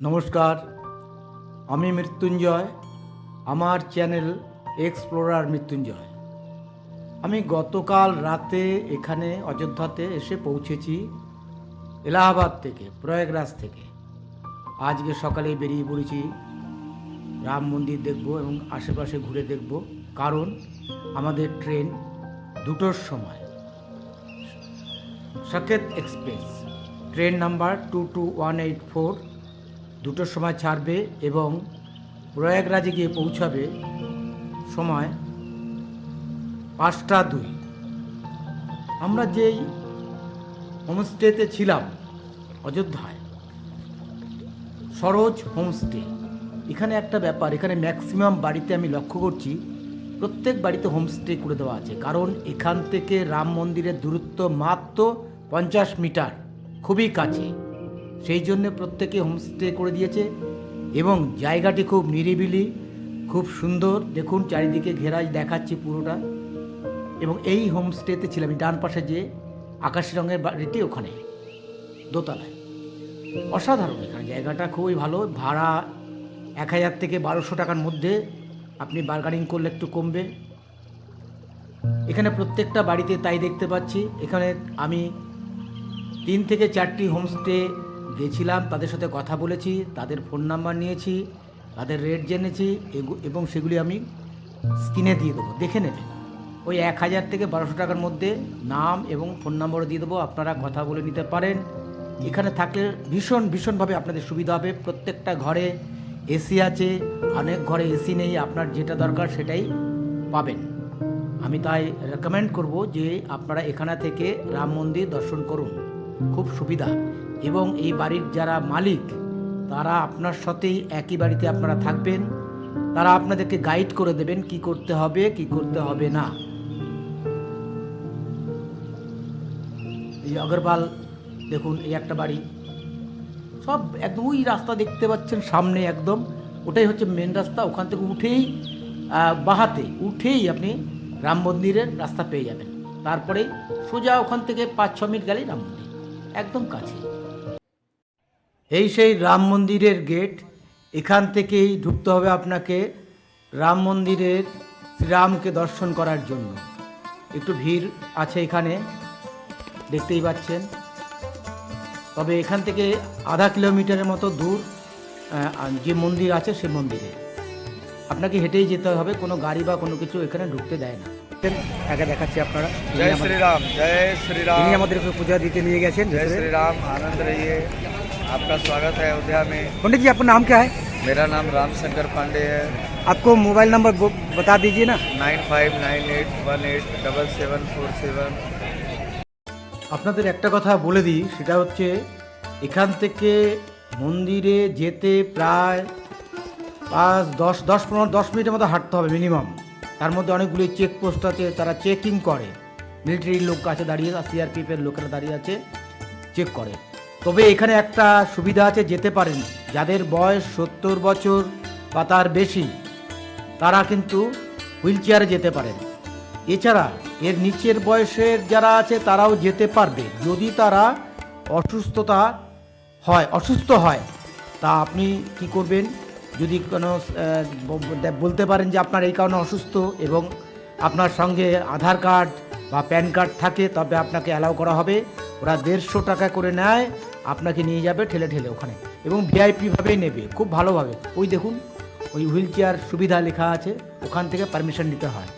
নমস্কার, আমি মৃত্যুঞ্জয়, আমার চ্যানেল এক্সপ্লোরার মৃত্যুঞ্জয়। আমি গতকাল রাতে এখানে অযোধ্যাতে এসে পৌঁছেছি এলাহাবাদ থেকে, প্রয়াগরাজ থেকে। আজকে সকালে বেরিয়ে পড়েছি। রাম মন্দির দেখব এবং আশেপাশে ঘুরে দেখব, কারণ আমাদের ট্রেন দুটোর সময়। Saket express, train number two two one eight four দুটোর সময় ছাড়বে এবং প্রয়াগরাজে গিয়ে পৌঁছাবে সময় পাঁচটা দুই। আমরা যেই হোমস্টেতে ছিলাম, অযোধ্যায়, সরোজ হোমস্টে। এখানে একটা ব্যাপার, এখানে ম্যাক্সিমাম বাড়িতে আমি লক্ষ্য করছি, প্রত্যেক বাড়িতে হোমস্টে করে দেওয়া আছে। কারণ এখান থেকে রাম মন্দিরের দূরত্ব মাত্র পঞ্চাশ মিটার, খুবই কাছে। সেই জন্য প্রত্যেকে হোমস্টে করে দিয়েছে এবং জায়গাটি খুব নিরিবিলি, খুব সুন্দর। দেখুন, চারিদিকে ঘেরাই দেখাচ্ছি পুরোটা। এবং এই হোমস্টেতে ছিলাম ডান পাশে যে আকাশি রঙের বাড়িটি, ওখানে, দোতলায়। অসাধারণ এখানে। জায়গাটা খুবই ভালো। ভাড়া এক হাজার থেকে বারোশো টাকার মধ্যে আপনি বার্গারিং করলে একটু কমবে। এখানে প্রত্যেকটা বাড়িতে তাই দেখতে পাচ্ছি। এখানে আমি তিন থেকে চারটি হোমস্টে গেছিলাম, তাদের সাথে কথা বলেছি, তাদের ফোন নাম্বার নিয়েছি, তাদের রেট জেনেছি এবং সেগুলি আমি স্ক্রিনে দিয়ে দেবো। দেখে নেবেন ওই এক হাজার থেকে বারোশো টাকার মধ্যে নাম এবং ফোন নম্বরও দিয়ে দেবো। আপনারা কথা বলে নিতে পারেন। এখানে থাকলে ভীষণ, ভীষণভাবে আপনাদের সুবিধা হবে। প্রত্যেকটা ঘরে এসি আছে, অনেক ঘরে এসি নেই, আপনার যেটা দরকার সেটাই পাবেন। আমি তাই রেকমেন্ড করব যে আপনারা এখানে থেকে রাম মন্দির দর্শন করুন। খুব সুবিধা। এবং এই বাড়ির যারা মালিক, তারা আপনার সাথেই একই বাড়িতে আপনারা থাকবেন। তারা আপনাদেরকে গাইড করে দেবেন কি করতে হবে, কি করতে হবে না। এই অগরপাল, দেখুন এই একটা বাড়ি। সব একদম ওই রাস্তা দেখতে পাচ্ছেন সামনে একদম। ওটাই হচ্ছে মেন রাস্তা। ওখান থেকে উঠেই বাহাতে উঠেই আপনি রাম মন্দিরের রাস্তা পেয়ে যাবেন। তারপরে সোজা ওখান থেকে পাঁচ ছ মিনিট গেলেই রাম মন্দির। একদম কাছে। এই সেই রাম মন্দিরের গেট, এখান থেকেই ঢুকতে হবে আপনাকে রাম মন্দিরের শ্রীরামকে দর্শন করার জন্য। একটু ভিড় আছে এখানে, দেখতেই পাচ্ছেন। তবে এখান থেকে আধা কিলোমিটারের মতো দূর যে মন্দির আছে সে মন্দিরে। আপনাকে হেঁটেই যেতে হবে, কোনো গাড়ি বা কোনো কিছু এখানে ঢুকতে দেয় না। আগে দেখাচ্ছি আপনারা ইনি जय আমাদের- श्री राम जय श्री राम ইনি আমাদেরকে পূজা দিতে নিয়ে গেছেন जय श्री राम आनंद रहिए आपका स्वागत है अयोध्या में पंडित जी आपका नाम क्या है मेरा नाम रामशंकर पांडे है आपको मोबाइल नंबर वो- बता दीजिए ना nine five nine eight one eight double seven four seven আপনাদের একটা কথা বলে দিই সেটা হচ্ছে এখান থেকে মন্দিরে যেতে প্রায় পাঁচ দশ দশ পনেরো দশ মিনিটের মতো হাঁটতে হবে মিনিমাম তার মধ্যে অনেকগুলি চেকপোস্ট আছে, তারা চেকিং করে। মিলিটারির লোক আছে দাঁড়িয়ে সিআরপিএফের লোকেরা দাঁড়িয়ে আছে চেক করে। তবে এখানে একটা সুবিধা আছে, যেতে পারেন। যাদের বয়স সত্তর বছর বা তার বেশি, তারা কিন্তু হুইল চেয়ারে যেতে পারেন। এছাড়া এর নিচের বয়সের যারা আছে, তারাও যেতে পারবে। যদি তারা অসুস্থতা হয়, অসুস্থ হয়, তা আপনি কি করবেন? যদি কোনো বলতে পারেন যে আপনার এই কারণে অসুস্থ এবং আপনার সঙ্গে আধার কার্ড বা প্যান কার্ড থাকে, তবে আপনাকে অ্যালাউ করা হবে। ওরা দেড়শো টাকা করে নেয়, আপনাকে নিয়ে যাবে ঠেলে ঠেলে ওখানে এবং ভিআইপিভাবেই নেবে, খুব ভালোভাবে। ওই দেখুন, ওই হুইল চেয়ার সুবিধা লেখা আছে, ওখান থেকে পারমিশন নিতে হয়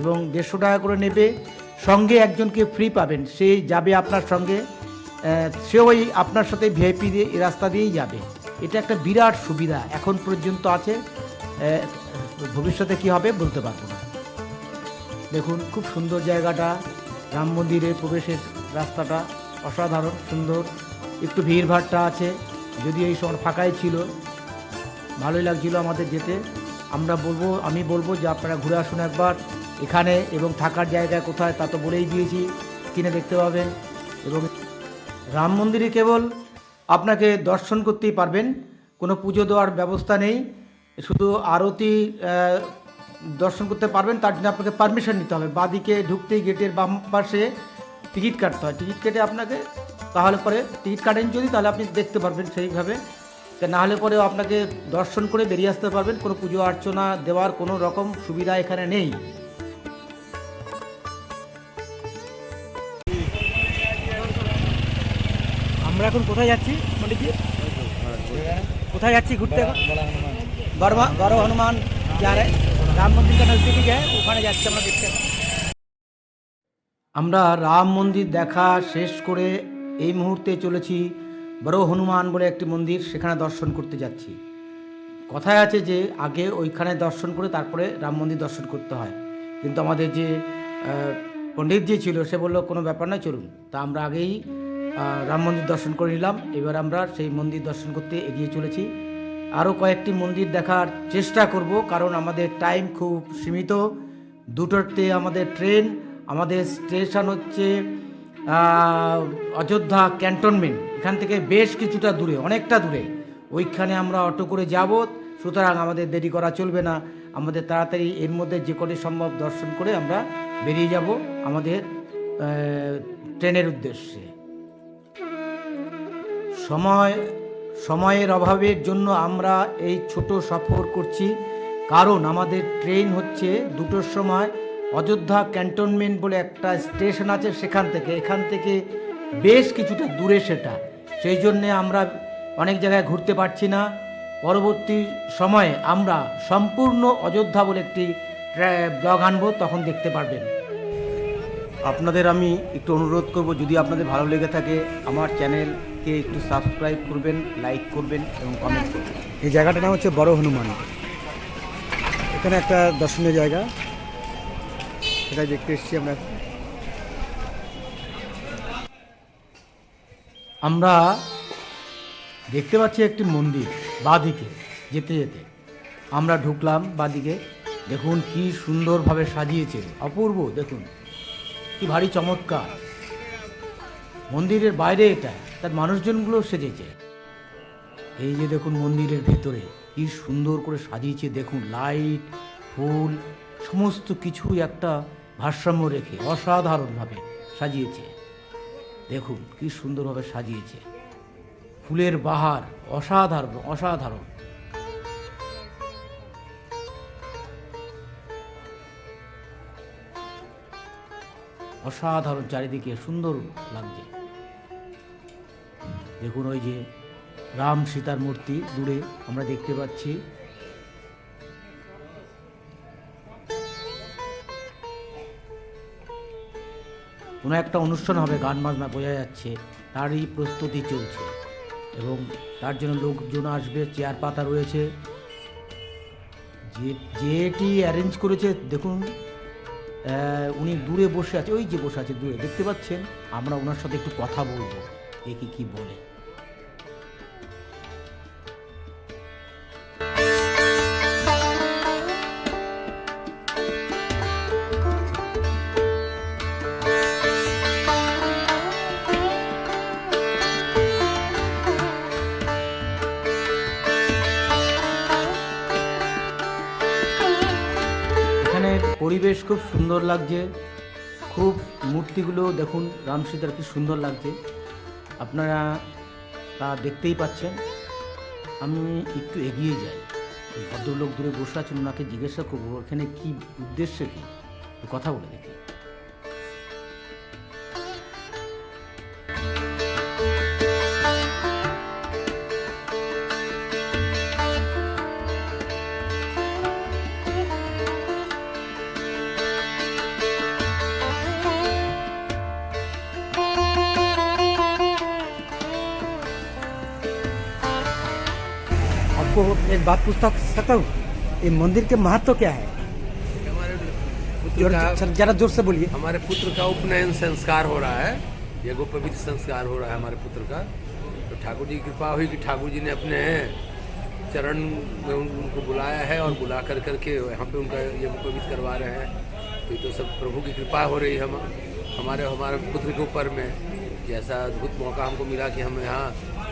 এবং দেড়শো টাকা করে নেবে। সঙ্গে একজনকে ফ্রি পাবেন, সে যাবে আপনার সঙ্গে সে ওই আপনার সাথে ভিআইপি দিয়ে রাস্তা দিয়েই যাবে। এটা একটা বিরাট সুবিধা এখন পর্যন্ত আছে। ভবিষ্যতে কি হবে বলতে পারব না। দেখুন, খুব সুন্দর জায়গাটা, রাম মন্দিরে প্রবেশের রাস্তাটা অসাধারণ, সুন্দর। একটু ভিড়ভাড়টা আছে, যদি এই সময় ফাঁকাই ছিল, ভালোই লাগছিল আমাদের যেতে। আমরা বলব, আমি বলব যে আপনারা ঘুরে আসুন একবার। এখানে এবং থাকার জায়গা কোথায় তা তো বলেই দিয়েছি, স্ক্রিনে দেখতে পাবেন। এবং রাম মন্দিরে কেবল আপনাকে দর্শন করতেই পারবেন। কোনো পুজো দেওয়ার ব্যবস্থা নেই। শুধু আরতি দর্শন করতে পারবেন। তার জন্য আপনাকে পারমিশন নিতে হবে। বাদিকে ঢুকতেই গেটের বাম পাশে টিকিট কাটতে হয়। টিকিট কেটে আপনাকে তাহলে পরে টিকিট কাটেন যদি, তাহলে আপনি দেখতে পারবেন সেইভাবে। তা না হলে পরেও আপনাকে দর্শন করে বেরিয়ে আসতে পারবেন। কোনো পুজো অর্চনা দেওয়ার কোনো রকম সুবিধা এখানে নেই। আমরা এখন কোথায় যাচ্ছি, পণ্ডিতজি? কোথায় যাচ্ছি ঘুরতে বড় হনুমান রাম মন্দির নজদিকে যায়, ওখানে যাচ্ছি আমরা দেখতে। আমরা রাম মন্দির দেখা শেষ করে এই মুহূর্তে চলেছি বড় হনুমান বলে একটি মন্দির, সেখানে দর্শন করতে যাচ্ছি। কথায় আছে যে, আগে ওইখানে দর্শন করে তারপরে রাম মন্দির দর্শন করতে হয়। কিন্তু আমাদের যে পণ্ডিত যে ছিল, সে বলল, কোনো ব্যাপার নয়, চলুন। তা আমরা আগেই রাম মন্দির দর্শন করে নিলাম। এবার আমরা সেই মন্দির দর্শন করতে এগিয়ে চলেছি। আরও কয়েকটি মন্দির দেখার চেষ্টা করব, কারণ আমাদের টাইম খুব সীমিত। দুটোতে আমাদের ট্রেন আমাদের স্টেশন হচ্ছে অযোধ্যা ক্যান্টনমেন্ট এখান থেকে বেশ কিছুটা দূরে, অনেকটা দূরে। ওইখানে আমরা অটো করে যাব, সুতরাং আমাদের দেরি করা চলবে না। আমাদের তাড়াতাড়ি এর মধ্যে যে কটি সম্ভব দর্শন করে আমরা বেরিয়ে যাব আমাদের ট্রেনের উদ্দেশ্যে। সময়, সময়ের অভাবের জন্য আমরা এই ছোট সফর করছি। কারণ আমাদের ট্রেন হচ্ছে দুটোর সময়, অযোধ্যা ক্যান্টনমেন্ট বলে একটা স্টেশন আছে সেখান থেকে। এখান থেকে বেশ কিছুটা দূরে সেটা। সেই জন্যে আমরা অনেক জায়গায় ঘুরতে পারছি না। পরবর্তী সময়ে আমরা সম্পূর্ণ অযোধ্যা বলে একটি ব্লগ আনব, তখন দেখতে পারবেন। আপনাদের আমি একটু অনুরোধ করব, যদি আপনাদের ভালো লেগে থাকে, আমার চ্যানেলকে একটু সাবস্ক্রাইব করবেন লাইক করবেন এবং কমেন্ট করবেন। এই জায়গাটার নাম হচ্ছে বড় হনুমান। এখানে একটা দর্শনীয় জায়গা। সেটা দেখতে এসেছি আমরা। আমরা দেখতে পাচ্ছি একটি মন্দির বাদিকে, যেতে যেতে। আমরা ঢুকলাম বাদিকে। দেখুন কি সুন্দরভাবে সাজিয়েছে। অপূর্ব, দেখুন। কি ভারী চমৎকার। মন্দিরের বাইরে এটা। তার মানুষজনগুলো সেজেছে। এই যে দেখুন মন্দিরের ভেতরে, কি সুন্দর করে সাজিয়েছে, দেখুন লাইট, ফুল, সমস্ত কিছুই একটা ভারসাম্য রেখে অসাধারণভাবে সাজিয়েছে। দেখুন কি সুন্দরভাবে সাজিয়েছে। ফুলের বাহার অসাধারণ অসাধারণ। অসাধারণ চারিদিকে সুন্দর লাগছে। দেখুন ওই যে রাম সীতার মূর্তি দূরে আমরা দেখতে পাচ্ছি। কোনো একটা অনুষ্ঠান হবে, গান বাজনা বোঝা যাচ্ছে, তারই প্রস্তুতি চলছে এবং তার জন্য লোকজন আসবে, চেয়ার পাতা রয়েছে। যে, যেটি অ্যারেঞ্জ করেছে, দেখুন উনি দূরে বসে আছে, ওই যে বসে আছে দূরে, দেখতে পাচ্ছেন? আমরা ওনার সাথে একটু কথা বলব। দেখি কি বলে? পরিবেশ খুব সুন্দর লাগছে। খুব মূর্তিগুলো দেখুন রাম সীতার কি সুন্দর লাগছে। আপনারা তা দেখতেই পাচ্ছেন। আমি একটু এগিয়ে যাই। ভদ্রলোক দূরে বসে আছেন, ওনাকে জিজ্ঞাসা করব, ওখানে কী উদ্দেশ্যে কী? কথা বলে দেখি। एक बात पूछता सकता हूँ ये मंदिर के महत्व क्या है? हमारे पुत्र का जरा ज़ोर से बोलिए। हमारे पुत्र का उपनयन संस्कार हो रहा है ये गो पवित्र संस्कार हो रहा है हमारे पुत्र का। तो ठाकुर जी की कृपा हुई कि ठाकुर जी ने अपने चरण में उनको बुलाया है और बुला कर करके यहाँ पे उनका ये पवित्र करवा रहे हैं। तो ये तो सब प्रभु की कृपा हो रही है हम हमारे हमारे पुत्र के ऊपर में। ऐसा अद्भुत मौका हमको मिला कि हम यहाँ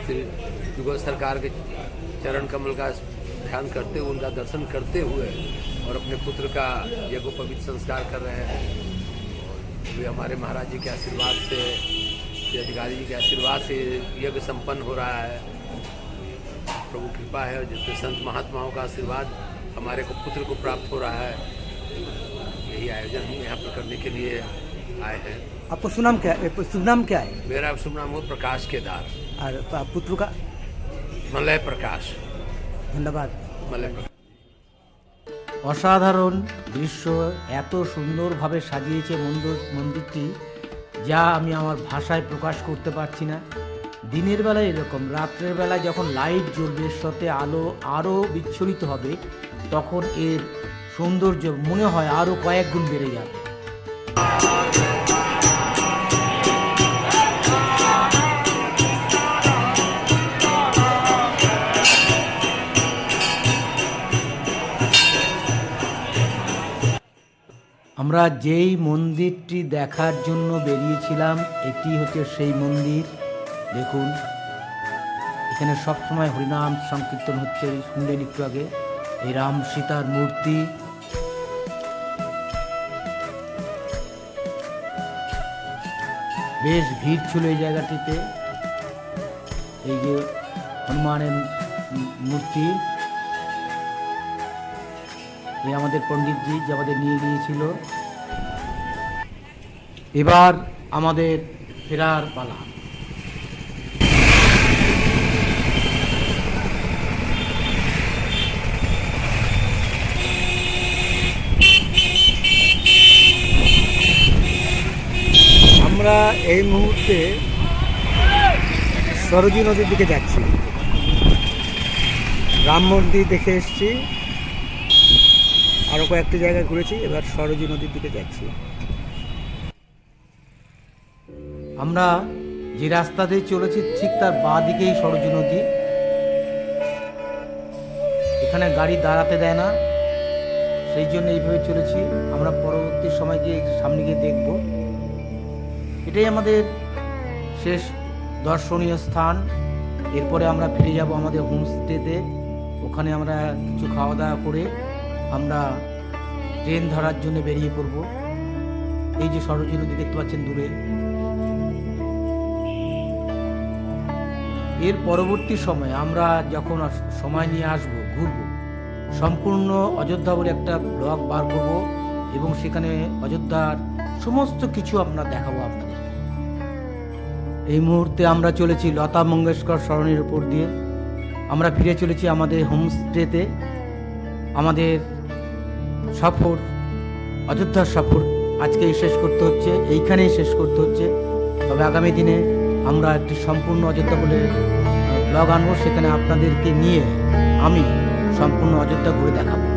श्री युगल सरकार के चरण कमल का ध्यान करते हुए उनका दर्शन करते हुए और अपने पुत्र का ये को पवित्र संस्कार कर रहे हैं। और वे हमारे महाराज जी के आशीर्वाद से अधिकारी जी के आशीर्वाद से यज्ञ संपन्न हो रहा है। प्रभु कृपा है और जितने संत महात्माओं का आशीर्वाद हमारे को पुत्र को प्राप्त हो रहा है यही आयोजन हम यहाँ पर करने के लिए आए हैं। आपको सुनाम क्या है शुभ नाम क्या है? मेरा शुभ नाम है प्रकाश केदार। और पुत्र का মলয় প্রকাশ ধন্যবাদ। অসাধারণ দৃশ্য এত সুন্দরভাবে সাজিয়েছে মন্দির মন্দিরটি যা আমি আমার ভাষায় প্রকাশ করতে পারছি না। দিনের বেলায় এরকম রাত্রের বেলায় যখন লাইট জ্বলবে সাথে আলো আরও বিচ্ছরিত হবে তখন এর সৌন্দর্য মনে হয় আরও কয়েক গুণ বেড়ে যাবে। আমরা যেই মন্দিরটি দেখার জন্য বেরিয়েছিলাম, এটি হচ্ছে সেই মন্দির। দেখুন, এখানে সবসময় হরিনাম সংকীর্তন হচ্ছে, শুনলেন একটু আগে, এই রাম সীতার মূর্তি। বেশ ভিড় ছিল এই জায়গাটিতে, এই যে হনুমানের মূর্তি। এই আমাদের পণ্ডিতজি যে আমাদের নিয়ে গিয়েছিল। এবার আমাদের ফেরার পালা। আমরা এই মুহূর্তে সরজী নদীর দিকে যাচ্ছি। রাম মন্দির দেখে এসেছি। আরও কয়েকটি জায়গায় ঘুরেছি, এবার সরজী নদীর দিকে যাচ্ছি। আমরা যে রাস্তা দিয়ে চলেছি, ঠিক তার বাঁ দিকেই সরজু নদী। এখানে গাড়ি দাঁড়াতে দেয় না। সেই জন্য এইভাবে চলেছি। আমরা পরবর্তী সময় গিয়ে সামনে গিয়ে দেখব। এটাই আমাদের শেষ দর্শনীয় স্থান। এরপরে আমরা ফিরে যাব আমাদের হোমস্টেতে। ওখানে আমরা কিছু খাওয়া দাওয়া করে আমরা ট্রেন ধরার জন্য বেরিয়ে পড়ব। এই যে সরজী নদী দেখতে পাচ্ছেন দূরে। এর পরবর্তী সময় আমরা যখন সময় নিয়ে আসব, ঘুরব, সম্পূর্ণ অযোধ্যা বলে একটা ব্লগ বার করব এবং সেখানে অযোধ্যার সমস্ত কিছু আমরা দেখাবো আপনাদের। এই মুহূর্তে আমরা চলেছি লতা মঙ্গেশকর সরণির উপর দিয়ে। আমরা ফিরে চলেছি আমাদের হোমস্টেতে। আমাদের সফর, অযোধ্যার সফর আজকেই শেষ করতে হচ্ছে, এইখানেই শেষ করতে হচ্ছে। তবে আগামী দিনে আমরা একটি সম্পূর্ণ অযোধ্যা বলে ব্লগ আনব। সেখানে আপনাদেরকে নিয়ে আমি সম্পূর্ণ অযোধ্যা ঘুরে দেখাবো।